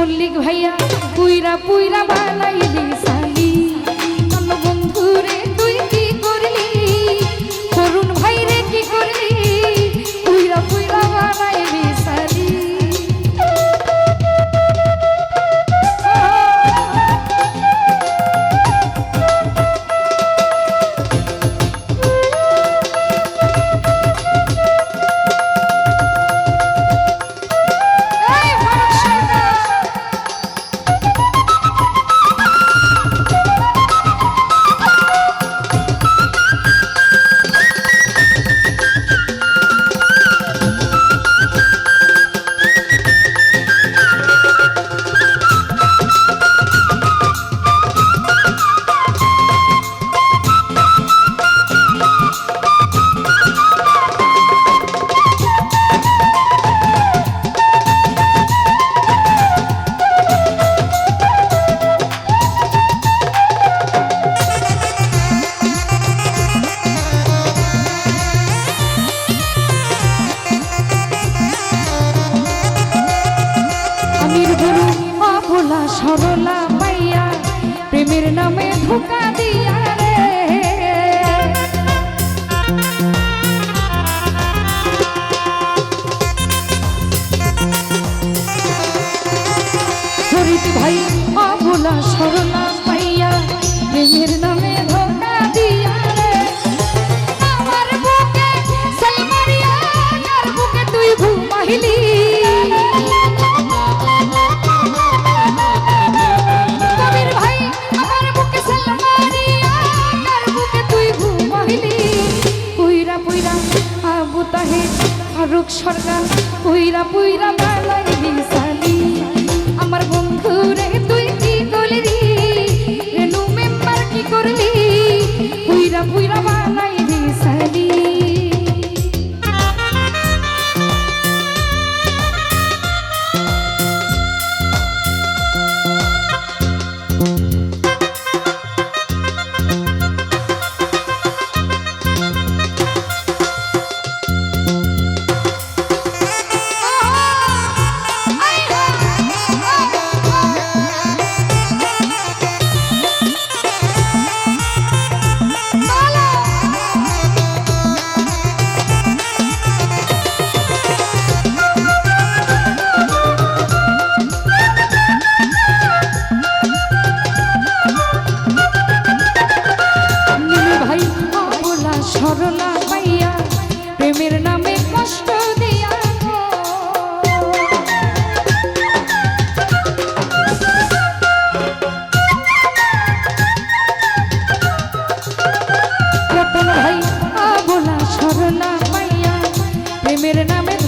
মল্লিক ভাইয়া পুইরা পুইরা বালাইলি সরলা পাইয়া প্রেমের নামে ধোকা দিয়ে সরকার পুইরা পুইরা quiere nada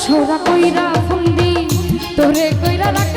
ছোড়া কইরা ফুন্দি তোরে কইরা রাখ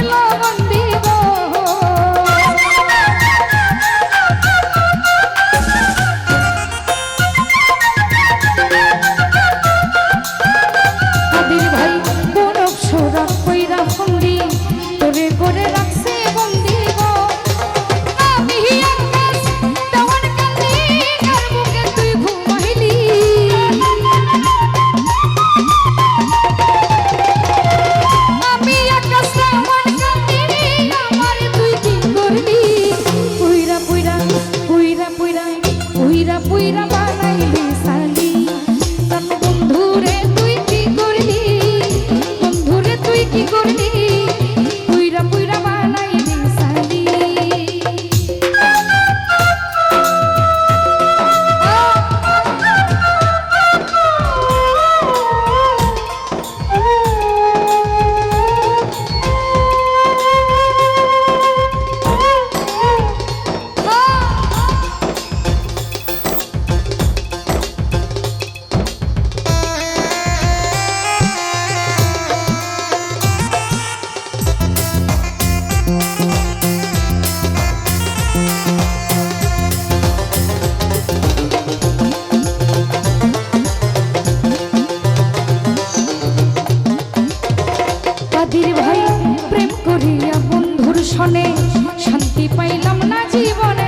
শান্তি পাইলাম না জীবনে।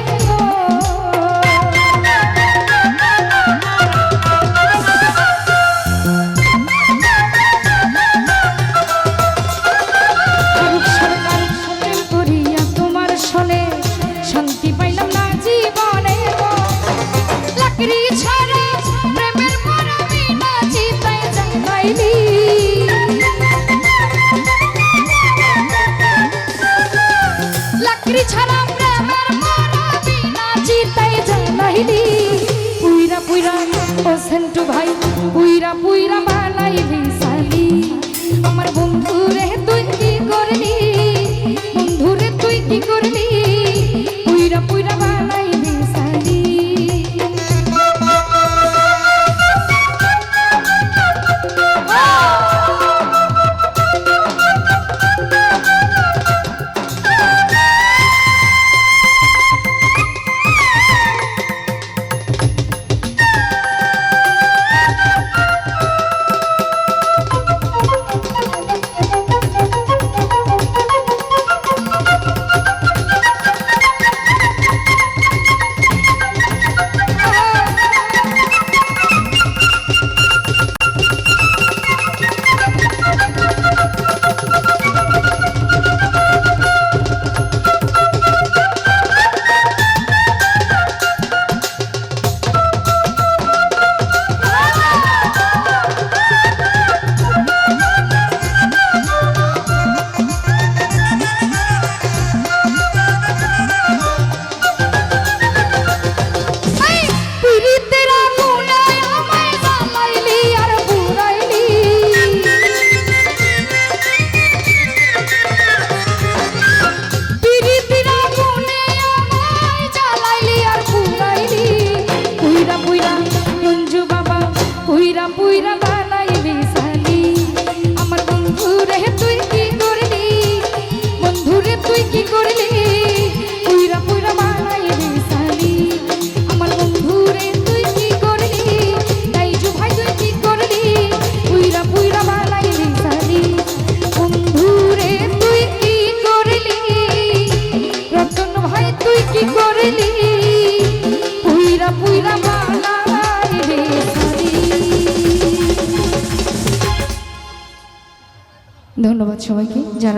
পুইরা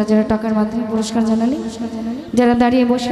যারা টাকার মাধ্যমে পুরস্কার জানালে যারা দাঁড়িয়ে বসে